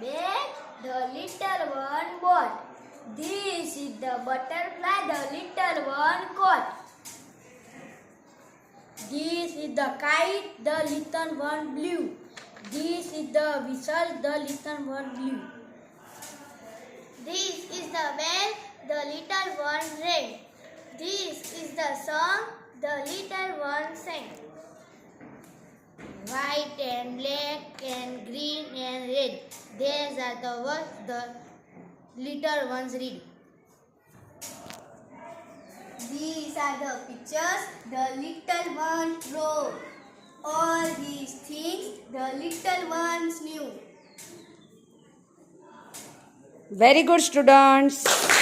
bag the little one bought. This is the butterfly the little one caught. This is the kite the little one blew. This is the whistle the little one blew. This is the bell the little one rang. This is the song the little one sang. White and black These are the words the little ones read. These are the pictures the little ones drew. All these things the little ones knew. Very good, students.